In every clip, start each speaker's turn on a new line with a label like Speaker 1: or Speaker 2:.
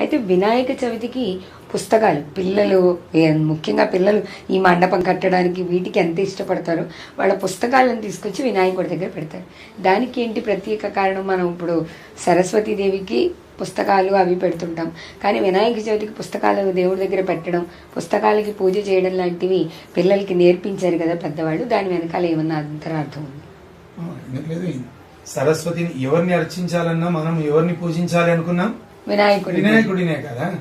Speaker 1: అయితే వినాయక చవితికి పుస్తకాలు పిల్లలు ముఖ్యంగా పిల్లలు ఈ మండపం కట్టడానికి వీటికి ఎంత ఇష్టపడతారో వాళ్ళ పుస్తకాలను తీసుకొచ్చి వినాయకుడి దగ్గర పెడతారు. దానికి ఏంటి ప్రత్యేక కారణం? మనం ఇప్పుడు సరస్వతీదేవికి పుస్తకాలు అవి పెడుతుంటాం. కానీ వినాయక చవితికి పుస్తకాలు దేవుడి దగ్గర పెట్టడం పుస్తకాలకి పూజ చేయడం లాంటివి పిల్లలకి నేర్పించారు కదా పెద్దవాళ్ళు దాని వెనకాల ఏమన్నా అంతరార్థం ఉంది?
Speaker 2: సరస్వతిని ఎవరిని అర్చించాలన్నా మనం ఎవరిని పూజించాలి అనుకున్నాం?
Speaker 1: వినాయకుడి
Speaker 2: వినాయకుడినే కదా?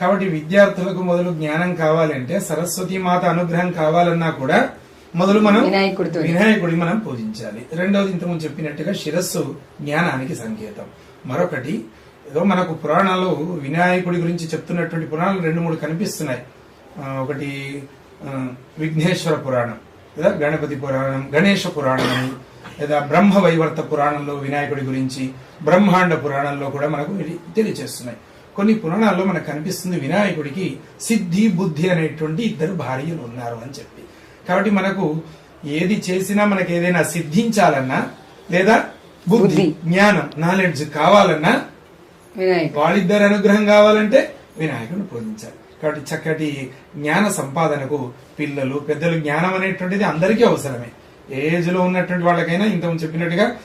Speaker 2: కాబట్టి విద్యార్థులకు మొదలు జ్ఞానం కావాలంటే సరస్వతి మాత అనుగ్రహం కావాలన్నా కూడా మొదలు మనం
Speaker 1: వినాయకుడితో.
Speaker 2: వినాయకుడి మనం పూజించాలి. రెండవది ఇంతకుముందు చెప్పినట్టుగా శిరస్సు జ్ఞానానికి సంకేతం. మరొకటి ఏదో మనకు పురాణాలు వినాయకుడి గురించి చెప్తున్నటువంటి పురాణాలు రెండు మూడు కనిపిస్తున్నాయి. ఒకటి విఘ్నేశ్వర పురాణం లేదా గణపతి పురాణం గణేష పురాణం అని, లేదా బ్రహ్మ వైవర్త పురాణంలో వినాయకుడి గురించి బ్రహ్మాండ పురాణంలో కూడా మనకు తెలియజేస్తున్నాయి కొన్ని పురాణాల్లో మనకు కనిపిస్తుంది వినాయకుడికి సిద్ధి బుద్ధి అనేటువంటి ఇద్దరు భార్యలు ఉన్నారు అని చెప్పి. కాబట్టి మనకు ఏది చేసినా మనకి ఏదైనా సిద్ధించాలన్నా లేదా బుద్ధి. జ్ఞానం నాలెడ్జ్ కావాలన్నా వాళ్ళిద్దరి అనుగ్రహం కావాలంటే వినాయకుడిని పూజించాలి. కాబట్టి చక్కటి జ్ఞాన సంపాదనకు పిల్లలు పెద్దలు జ్ఞానం అనేటువంటిది అందరికీ అవసరమే. ఏ ఏజ్లో ఉన్నటువంటి వాళ్ళకైనా ఇంతకు చెప్పినట్టుగా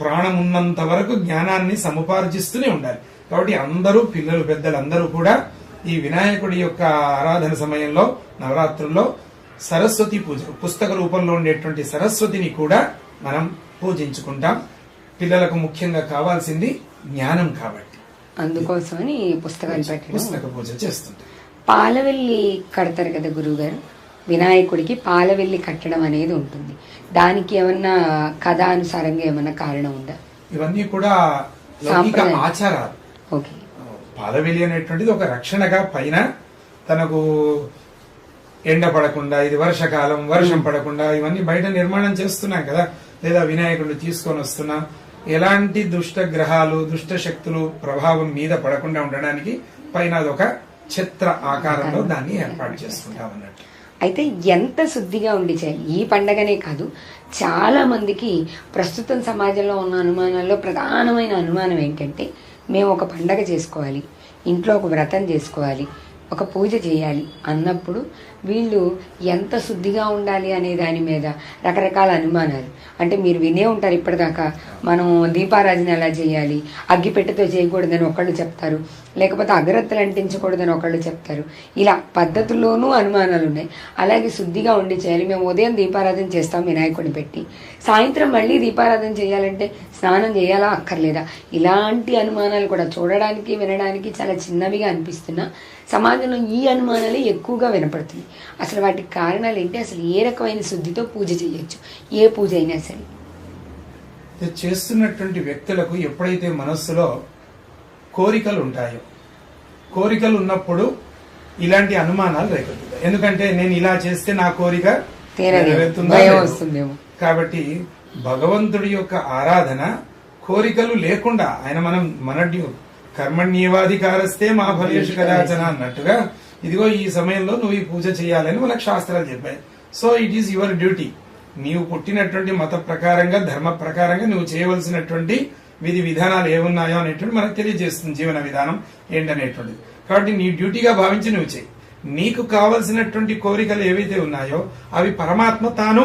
Speaker 2: ప్రాణం ఉన్నంత వరకు జ్ఞానాన్ని సముపార్జిస్తూనే ఉండాలి. కాబట్టి అందరూ పిల్లలు పెద్దలు అందరూ కూడా ఈ వినాయకుడి యొక్క ఆరాధన సమయంలో నవరాత్రుల్లో సరస్వతి పూజ పుస్తక రూపంలో ఉండేటువంటి సరస్వతిని కూడా మనం పూజించుకుంటాం. పిల్లలకు ముఖ్యంగా కావాల్సింది జ్ఞానం కాబట్టి.
Speaker 1: అందుకోసమని పుస్తకాలు పెట్టడం
Speaker 2: పుస్తక పూజ చేస్తుంటాం.
Speaker 1: పాలవెల్లి కడతారు కదా గురువుగారు? వినాయకుడికి పాలవెల్లి కట్టడం అనేది ఉంటుంది. దానికి ఏమన్నా కథానుసారంగా ఏమన్నా కారణం ఉందా?
Speaker 2: ఇవన్నీ కూడా లౌకిక. ఆచారాలు.
Speaker 1: ఓకే.
Speaker 2: పాలవెలి అనేటువంటిది ఒక రక్షణగా పైన తనకు ఎండ పడకుండా ఇది వర్షకాలం వర్షం పడకుండా ఇవన్నీ బయట నిర్మాణం చేస్తున్నాం కదా. లేదా వినాయకుడిని తీసుకొని వస్తున్నాం. ఎలాంటి దుష్ట గ్రహాలు దుష్ట శక్తులు ప్రభావం మీద పడకుండా ఉండడానికి పైన అదొక ఛత్ర ఆకారంలో దాన్ని ఏర్పాటు చేసుకుంటాం అన్నట్టు
Speaker 1: అయితే ఎంత శుద్ధిగా ఉండి చేయాలి ఈ పండగనే కాదు చాలా మందికి ప్రస్తుతం సమాజంలో ఉన్న అనుమానాల్లో ప్రధానమైన అనుమానం ఏంటంటే మేము ఒక పండగ చేసుకోవాలి ఇంట్లో ఒక వ్రతం చేసుకోవాలి ఒక పూజ చేయాలి అన్నప్పుడు వీళ్ళు ఎంత శుద్ధిగా ఉండాలి అనే దాని మీద రకరకాల అనుమానాలు. అంటే మీరు వినే ఉంటారు ఇప్పటిదాకా మనం దీపారాజన ఎలా చేయాలి అగ్గిపెట్టెతో చేయకూడదని ఒకళ్ళు చెప్తారు లేకపోతే అగరత్తులు అంటించకూడదని ఒకళ్ళు చెప్తారు. ఇలా పద్ధతుల్లోనూ అనుమానాలు ఉన్నాయి అలాగే శుద్ధిగా ఉండి చేయాలి. మేము ఉదయం దీపారాధన చేస్తాం వినాయకుడిని పెట్టి. సాయంత్రం మళ్ళీ దీపారాధన చేయాలంటే స్నానం చేయాలా అక్కర్లేదా? ఇలాంటి అనుమానాలు కూడా చూడడానికి వినడానికి చాలా చిన్నవిగా అనిపిస్తున్నా. సమాజంలో ఈ అనుమానాలే ఎక్కువగా వినపడుతుంది అసలు వాటికి కారణాలు ఏంటి? అసలు ఏ రకమైన శుద్ధితో పూజ చేయొచ్చు? ఏ పూజ అయినా సరే.
Speaker 2: చేస్తున్నటువంటి వ్యక్తులకు ఎప్పుడైతే మనస్సులో కోరికలు ఉంటాయో కోరికలు ఉన్నప్పుడు ఇలాంటి అనుమానాలు రేకెత్తుతాయి. ఎందుకంటే నేను ఇలా చేస్తే నా కోరిక నెరవేరుతుందా కాబట్టి భగవంతుడి యొక్క ఆరాధన కోరికలు లేకుండా ఆయన మనం మన కర్మణ్యేవాధికారస్తే మా ఫలేషు కదాచన అన్నట్టుగా ఇదిగో ఈ సమయంలో నువ్వు ఈ పూజ చేయాలని మనకు శాస్త్రాలు చెప్పాయి. So it is your duty నీవు పుట్టినటువంటి మత ప్రకారంగా ధర్మ ప్రకారంగా నువ్వు చేయవలసినటువంటి విధి విధానాలు ఏమున్నాయో అనేటువంటి మనకు తెలియజేస్తుంది జీవన విధానం ఏంటనేటువంటిది. కాబట్టి నీ డ్యూటీగా భావించి నువ్వు చేయి నీకు కావలసినటువంటి కోరికలు ఏవైతే ఉన్నాయో అవి పరమాత్మ తాను.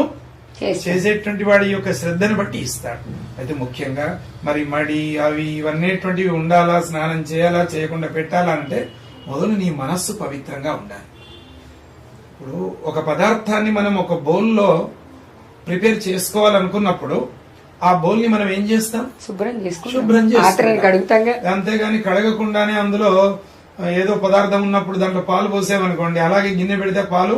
Speaker 2: చేసేటువంటి వాడి యొక్క శ్రద్ధను బట్టి ఇస్తాడు. అయితే ముఖ్యంగా మరి మడి అవి ఇవన్నేటువంటివి ఉండాలా స్నానం చేయాలా చేయకుండా పెట్టాలా అంటే మొదలు నీ మనస్సు పవిత్రంగా ఉండాలి. ఇప్పుడు ఒక పదార్థాన్ని మనం ఒక బౌల్లో ప్రిపేర్ చేసుకోవాలనుకున్నప్పుడు ఆ బౌల్ని మనం ఏం చేస్తాం?
Speaker 1: శుభ్రం
Speaker 2: శుభ్రం
Speaker 1: చేసుకుంటాం. పాత్రలు కడుగుతాంగా
Speaker 2: అంతేగాని కడగకుండానే అందులో ఏదో పదార్థం ఉన్నప్పుడు దాంట్లో పాలు పోసామనుకోండి అలాగే గిన్నె పెడితే పాలు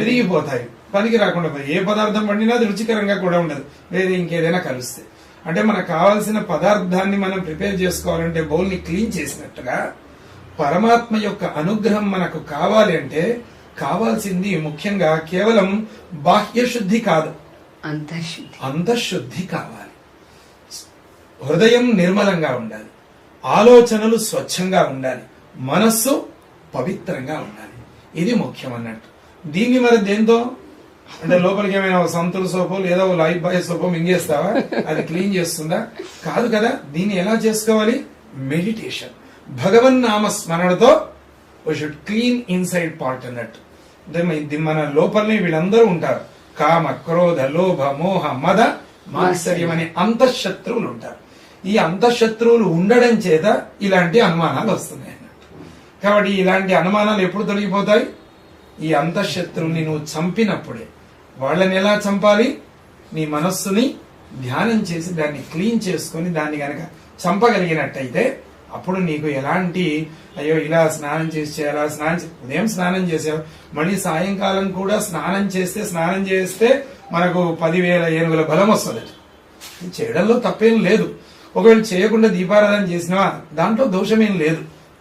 Speaker 2: విరిగిపోతాయి. పనికి రాకుండా పోయి ఏ పదార్థం వండినా అది రుచికరంగా కూడా ఉండదు. వేరే ఇంకేదైనా కలిస్తే. అంటే మనకు కావాల్సిన పదార్థాన్ని మనం ప్రిపేర్ చేసుకోవాలంటే బౌల్ని క్లీన్ చేసినట్టుగా పరమాత్మ యొక్క అనుగ్రహం మనకు కావాలి అంటే కావాల్సింది ముఖ్యంగా కేవలం బాహ్య శుద్ధి కాదు. అంతఃశుద్ధి కావాలి. హృదయం నిర్మలంగా ఉండాలి. ఆలోచనలు స్వచ్ఛంగా ఉండాలి. మనస్సు పవిత్రంగా ఉండాలి. ఇది ముఖ్యం అన్నట్టు. దీన్ని మరి దేంతో? అంటే లోపలికి ఏమైనా ఒక సంతుల సోపో లేదా ఓ లైఫ్ బాయ్ సోపో మింగేస్తావా? అది క్లీన్ చేస్తుందా? కాదు కదా దీన్ని ఎలా చేసుకోవాలి? మెడిటేషన్. భగవన్ నామ స్మరణతో we should clean inside part అన్నట్టు. అంటే మన లోపలనే వీళ్ళందరూ ఉంటారు. కామ క్రోధ లోభ మోహ మద మాత్సర్యం అనే అంతఃశత్రువులు ఉంటారు ఈ అంతఃశత్రువులు ఉండడం చేత ఇలాంటి అనుమానాలు వస్తున్నాయి అన్నట్టు. కాబట్టి ఇలాంటి అనుమానాలు ఎప్పుడు తొలగిపోతాయి? ఈ అంతఃశత్రువుని నువ్వు చంపినప్పుడే. వాళ్ళని ఎలా చంపాలి? నీ మనస్సుని ధ్యానం చేసి దాన్ని క్లీన్ చేసుకొని దాన్ని గనక చంపగలిగినట్టయితే అప్పుడు నీకు ఎలాంటి అయ్యో ఇలా స్నానం చేసి చేయాలా స్నానం చే- ఉదయం స్నానం చేసావు మళ్ళీ సాయంకాలం కూడా స్నానం చేస్తే స్నానం చేస్తే మనకు పదివేల ఏనుగుల బలం వస్తుంది. చేయడంలో తప్పేం లేదు. ఒకవేళ చేయకుండా దీపారాధన చేసినా దాంట్లో దోషమేం లేదు.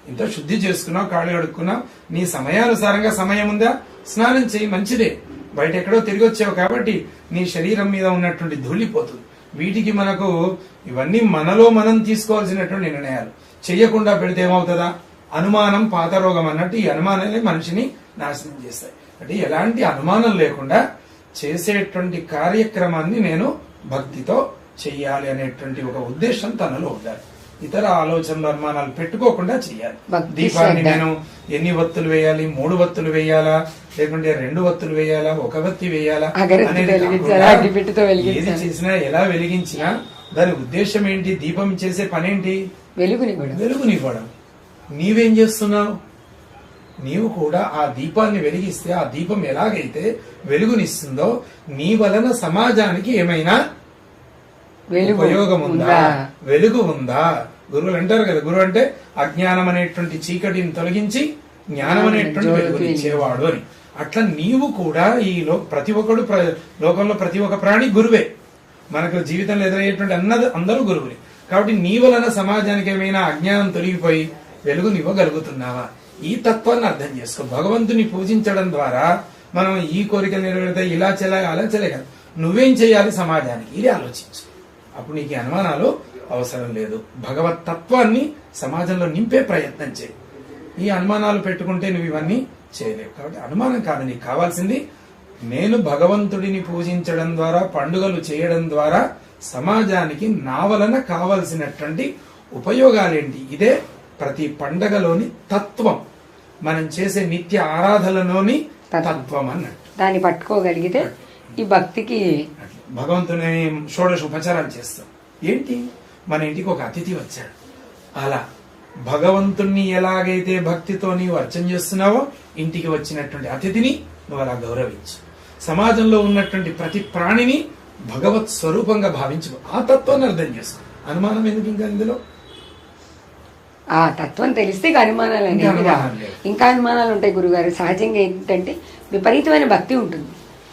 Speaker 2: ఇంత శుద్ధి చేసుకున్నావు కాళ్ళు కడుక్కున్నావు నీ సమయానుసారంగా సమయం ఉందా? స్నానం చేయి మంచిదే. బయట ఎక్కడో తిరిగి వచ్చావు కాబట్టి నీ శరీరం మీద ఉన్నటువంటి ధూళిపోతుంది. వీటికి మనకు ఇవన్నీ మనలో మనం తీసుకోవాల్సినటువంటి నిర్ణయాలు. చెయ్యకుండా పెడితే ఏమవుతుందా? అనుమానం పాత రోగం అన్నట్టు ఈ అనుమానాలే మనిషిని నాశనం చేస్తాయి. అంటే ఎలాంటి అనుమానం లేకుండా చేసేటువంటి కార్యక్రమాన్ని నేను భక్తితో చెయ్యాలి అనేటువంటి ఒక ఉద్దేశం తనలో ఉండాలి. ఇతర ఆలోచనలు అనుమానాలు పెట్టుకోకుండా చెయ్యాలి.
Speaker 1: భక్తి
Speaker 2: దీపాన్ని. నేను ఎన్ని వత్తులు వేయాలి? మూడు వత్తులు వేయాలా? లేకుంటే రెండు వత్తులు వేయాలా? ఒక వత్తి వేయాలా? ఏది చేసినా ఎలా వెలిగించినా దాని ఉద్దేశం ఏంటి? దీపం చేసే పనేంటి?
Speaker 1: వెలుగుని కూడా
Speaker 2: వెలుగునివ్వడం నీవేం చేస్తున్నావు? నీవు కూడా ఆ దీపాన్ని వెలిగిస్తే ఆ దీపం ఎలాగైతే వెలుగునిస్తుందో నీ వలన సమాజానికి ఏమైనా ఉపయోగం ఉందా? వెలుగు ఉందా? గురువులు అంటారు కదా గురువు అంటే అజ్ఞానం అనేటువంటి చీకటిని తొలగించి జ్ఞానం అనేటువంటి వెలుగునిచ్చేవాడు అని. అట్లా నీవు కూడా ఈ లో ప్రతి ఒక్కడు ప్ర- లోకంలో ప్రతి ఒక్క ప్రాణి గురువే. మనకు జీవితంలో ఎదురయ్యేటువంటి అన్నది అందరూ గురువులే. కాబట్టి నీ వలన సమాజానికి ఏమైనా అజ్ఞానం తొలగిపోయి వెలుగునివ్వగలుగుతున్నావా ఈ తత్వాన్ని అర్థం చేసుకో. భగవంతుని పూజించడం ద్వారా మనం ఈ కోరిక నెరవేరుతాయి ఇలా చెలాలి అలా చెలే నువ్వేం చేయాలి సమాజానికి? ఇది ఆలోచించు. అప్పుడు నీకు అనుమానాలు అవసరం లేదు. భగవత్ తత్వాన్ని సమాజంలో నింపే ప్రయత్నం చేయి. ఈ అనుమానాలు పెట్టుకుంటే నువ్వు ఇవన్నీ చేయలేవు. కాబట్టి అనుమానం కాదు నీకు కావాల్సింది నేను భగవంతుడిని పూజించడం ద్వారా పండుగలు చేయడం ద్వారా సమాజానికి నా వలన కావలసినటువంటి ఉపయోగాలేంటి? ఇదే ప్రతి పండగలోని తత్వం. మనం చేసే నిత్య ఆరాధనలోని తత్వం. అన్నట్టు.
Speaker 1: దాన్ని పట్టుకోగలిగితే ఈ భక్తికి
Speaker 2: భగవంతుని షోడశ ఉపచారాలు చేస్తాం. ఏంటి? మన ఇంటికి ఒక అతిథి వచ్చాడు. అలా భగవంతుణ్ణి ఎలాగైతే భక్తితో నీవు అర్చన చేస్తున్నావో ఇంటికి వచ్చినటువంటి అతిథిని నువ్వు అలా గౌరవించు. సమాజంలో ఉన్నటువంటి ప్రతి ప్రాణిని భగవత్ స్వరూపంగా భావించు. ఆ తత్వాన్ని అర్థం చేసుకో. అనుమానం ఎందుకు ఇంకా ఇందులో?
Speaker 1: ఆ తత్వం తెలిస్తే ఇక అనుమానాలు అనేవి. ఇంకా అనుమానాలు ఉంటాయి గురుగారు. సహజంగా ఏంటంటే విపరీతమైన భక్తి ఉంటుంది.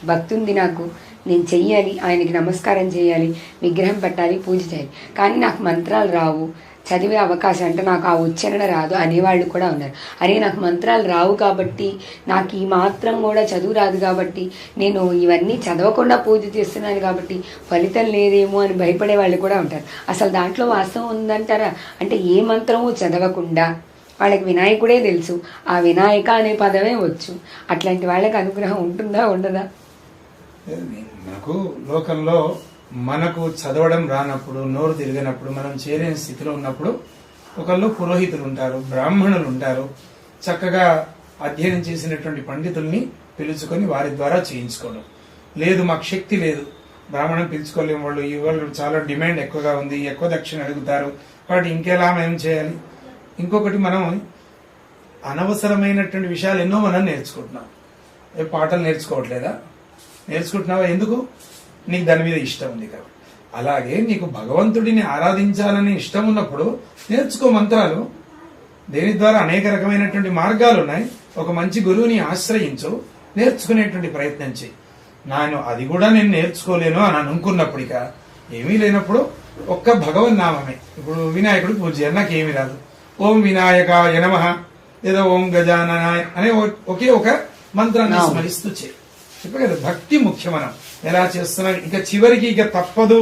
Speaker 1: భక్తి ఉంది నాకు. నేను చెయ్యాలి ఆయనకి నమస్కారం చేయాలి విగ్రహం పెట్టాలి పూజ చేయాలి. కానీ నాకు మంత్రాలు రావు. చదివే అవకాశం అంటే నాకు ఆ ఉచ్చారణ రాదు అనేవాళ్ళు కూడా ఉన్నారు. అరే నాకు మంత్రాలు రావు కాబట్టి నాకు ఈ మాత్రం కూడా చదువు రాదు కాబట్టి నేను ఇవన్నీ చదవకుండా పూజ చేస్తున్నాను కాబట్టి ఫలితం లేదేమో అని భయపడే వాళ్ళు కూడా ఉంటారు. అసలు దాంట్లో వాస్తవం ఉందంటారా? అంటే ఏ మంత్రము చదవకుండా వాళ్ళకి వినాయకుడే తెలుసు. ఆ వినాయక అనే పదమే వచ్చు. అట్లాంటి వాళ్ళకి అనుగ్రహం ఉంటుందా ఉండదా?
Speaker 2: మనకు లోకంలో మనకు చదవడం రానప్పుడు నోరు తిరిగినప్పుడు మనం చేరేని స్థితిలో ఉన్నప్పుడు ఒకళ్ళు పురోహితులు ఉంటారు బ్రాహ్మణులు ఉంటారు. చక్కగా అధ్యయనం చేసినటువంటి పండితుల్ని పిలుచుకొని వారి ద్వారా చేయించుకోవడం. లేదు మాకు శక్తి లేదు. బ్రాహ్మణం పిలుచుకోలేము వాళ్ళు ఇవాళ చాలా డిమాండ్ ఎక్కువగా ఉంది ఎక్కువ దక్షిణ అడుగుతారు. కాబట్టి ఇంకెలా మేము చేయాలి? ఇంకొకటి మనం అనవసరమైనటువంటి విషయాలు ఎన్నో మనం నేర్చుకుంటున్నాం. ఏ పాటలు నేర్చుకోవట్లేదా? నేర్చుకుంటున్నావా? ఎందుకు? నీకు దాని మీద ఇష్టం ఉంది కాబట్టి. అలాగే నీకు భగవంతుడిని ఆరాధించాలని ఇష్టం ఉన్నప్పుడు నేర్చుకో మంత్రాలు. దేని ద్వారా అనేక రకమైనటువంటి మార్గాలు ఉన్నాయి. ఒక మంచి గురువుని ఆశ్రయించు. నేర్చుకునేటువంటి ప్రయత్నం చేయి. నేను అది కూడా నేను నేర్చుకోలేను అని అనుకున్నప్పుడు ఇక ఏమీ లేనప్పుడు ఒక్క భగవన్ నామమే. ఇప్పుడు వినాయకుడు పూజ నాకు ఏమీ రాదు. ఓం వినాయకాయ నమః. లేదా ఓం గజాననాయ అనే ఒకే ఒక మంత్రాన్ని. స్మరిస్తూ చేయి. చెప్పే కదా భక్తి ముఖ్యం మనం ఎలా చేస్తున్నాం ఇంకా చివరికి ఇక తప్పదు.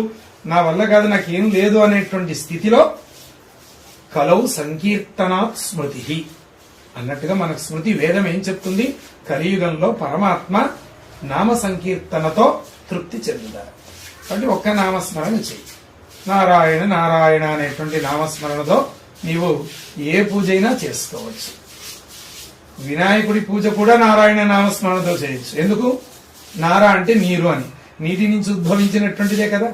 Speaker 2: నా వల్ల కాదు నాకు ఏం లేదు అనేటువంటి స్థితిలో కలౌ సంకీర్తనాత్ స్మృతి అన్నట్టుగా మనకు స్మృతి వేదం ఏం చెప్తుంది? కలియుగంలో పరమాత్మ నామ సంకీర్తనతో తృప్తి చెందుతారు. కాబట్టి ఒక్క నామస్మరణ చేయి నారాయణ నారాయణ అనేటువంటి నామస్మరణతో నీవు ఏ పూజ అయినా చేసుకోవచ్చు. వినాయకుడి పూజ కూడా నారాయణ నామస్మరణతో చేయొచ్చు. ఎందుకు? నారా అంటే నీరు అని. నీటి నుంచి ఉద్భవించినటువంటిదే కదా.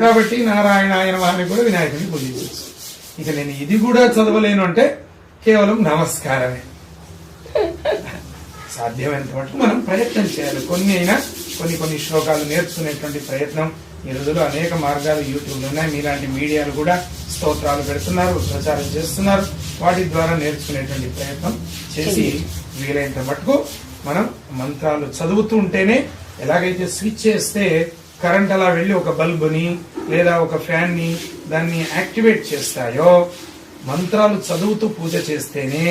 Speaker 2: కాబట్టి నారాయణాయన వారిని కూడా వినాయకుడిని పూజించవచ్చు. ఇక నేను ఇది కూడా చదవలేను అంటే కేవలం నమస్కారమే. సాధ్యమైనంత మటుకు మనం ప్రయత్నం చేయాలి. కొన్ని అయినా కొన్ని కొన్ని శ్లోకాలు నేర్చుకునేటువంటి ప్రయత్నం. ఈ రోజుల్లో అనేక మార్గాలు యూట్యూబ్లో ఉన్నాయి. మీలాంటి మీడియాలు కూడా స్తోత్రాలు పెడుతున్నారు ప్రచారం చేస్తున్నారు. వాటి ద్వారా నేర్చుకునేటువంటి ప్రయత్నం చేసి వీలైనంత మటుకు మనం మంత్రాలు చదువుతూ ఉంటేనే ఎలాగైతే స్విచ్ చేస్తే కరెంట్ అలా వెళ్ళి ఒక బల్బుని లేదా ఒక ఫ్యాన్ని దాన్ని యాక్టివేట్ చేస్తాయో మంత్రాలు చదువుతూ పూజ చేస్తేనే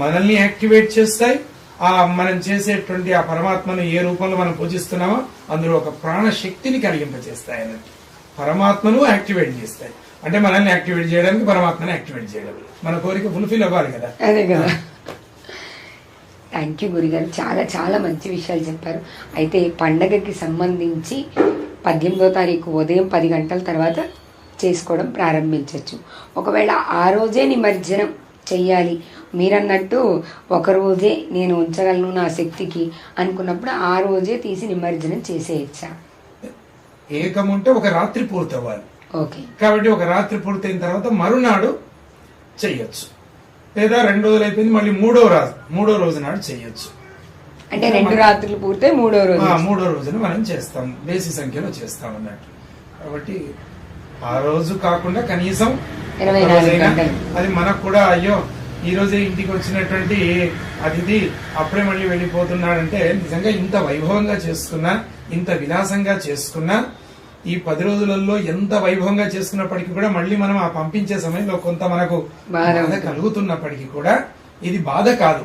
Speaker 2: మనల్ని యాక్టివేట్ చేస్తాయి. ఆ మనం చేసేటువంటి ఆ పరమాత్మను ఏ రూపంలో మనం పూజిస్తున్నామో అందులో ఒక ప్రాణ శక్తిని కలిగింపజేస్తాయి అన్నట్టు పరమాత్మను యాక్టివేట్ చేస్తాయి. అంటే మనల్ని యాక్టివేట్ చేయడానికి పరమాత్మని యాక్టివేట్ చేయడం. మన కోరిక ఫుల్ఫిల్ అవ్వాలి కదా.
Speaker 1: అదే కదా. థ్యాంక్ యూ గురుగారు. చాలా చాలా మంచి విషయాలు చెప్పారు. అయితే పండగకి సంబంధించి పద్దెనిమిదో తారీఖు ఉదయం పది గంటల తర్వాత చేసుకోవడం ప్రారంభించవచ్చు ఒకవేళ ఆ రోజే నిమజ్జనం చెయ్యాలి. మీరన్నట్టు ఒక రోజే నేను ఉంచగలను నా శక్తికి అనుకున్నప్పుడు ఆ రోజే తీసి నిమజ్జనం చేసేయచ్చా?
Speaker 2: ఏకం ఉంటే ఒక రాత్రి పూర్తి అవ్వాలి
Speaker 1: ఓకే
Speaker 2: కాబట్టి ఒక రాత్రి పూర్తయిన తర్వాత మరునాడు చెయ్యొచ్చు లేదా రెండు రోజులు అయిపోయింది మళ్ళీ మూడో రాజు మూడో రోజు నాడు చెయ్యొచ్చు
Speaker 1: అంటే రెండు రాత్రులు పూర్తయి మూడో రోజు
Speaker 2: ఆ, మూడో రోజున మనం చేస్తాం. బేసి సంఖ్యలో చేస్తాం అన్నట్టు. కాబట్టి ఆ రోజు కాకుండా కనీసం. అది మనకు కూడా అయ్యో ఈ రోజే ఇంటికి వచ్చినటువంటి అతిథి అప్పుడే మళ్ళీ వెళ్ళిపోతున్నాడంటే నిజంగా ఇంత వైభవంగా చేసుకున్నా ఇంత విలాసంగా చేసుకున్నా ఈ పది రోజులలో ఎంత వైభవంగా చేసుకున్నప్పటికీ కూడా మళ్ళీ మనం ఆ పంపించే సమయంలో కొంత మనకు
Speaker 1: బాధ.
Speaker 2: కలుగుతున్నప్పటికీ కూడా ఇది బాధ కాదు.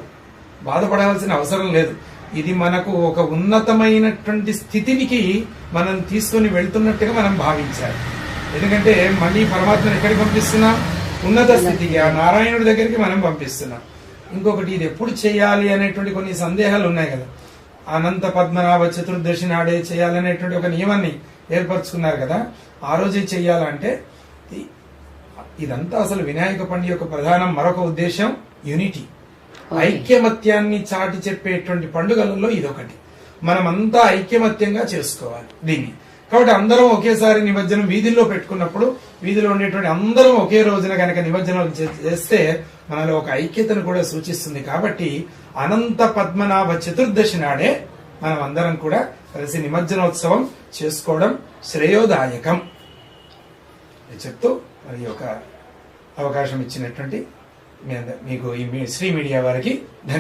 Speaker 2: బాధపడాల్సిన అవసరం లేదు. ఇది మనకు ఒక ఉన్నతమైనటువంటి స్థితినికి మనం తీసుకొని వెళ్తున్నట్టుగా మనం భావించాలి. ఎందుకంటే మళ్ళీ పరమాత్మను ఎక్కడికి పంపిస్తున్నాం? ఉన్నత స్థితికి ఆ నారాయణుడి దగ్గరికి మనం పంపిస్తున్నాం. ఇంకొకటి ఇది ఎప్పుడు చేయాలి అనేటువంటి కొన్ని సందేహాలు ఉన్నాయి కదా. అనంత పద్మనాభ చతుర్దశి నాడే చేయాలనేటువంటి ఒక నియమాన్ని ఏర్పరచుకున్నారు కదా ఆ రోజే చెయ్యాలంటే ఇదంతా అసలు వినాయక పండుగ యొక్క ప్రధాన మరొక ఉద్దేశం యూనిటీ. ఐక్యమత్యాన్ని చాటి చెప్పేటువంటి పండుగలలో ఇదొకటి. మనమంతా ఐక్యమత్యంగా చేసుకోవాలి దీన్ని. కాబట్టి అందరం ఒకేసారి నిమజ్జనం వీధుల్లో పెట్టుకున్నప్పుడు వీధిలో ఉండేటువంటి అందరం ఒకే రోజున కనుక నిమజ్జనం చేస్తే మనలో ఒక ఐక్యతను కూడా సూచిస్తుంది. కాబట్టి అనంత పద్మనాభ చతుర్దశి నాడే మనం అందరం కూడా కలిసి నిమజ్జనోత్సవం చేసుకోవడం శ్రేయోదాయకం. చెప్తూ మరి ఒక అవకాశం ఇచ్చినటువంటి మీకు ఈ శ్రీ మీడియా వారికి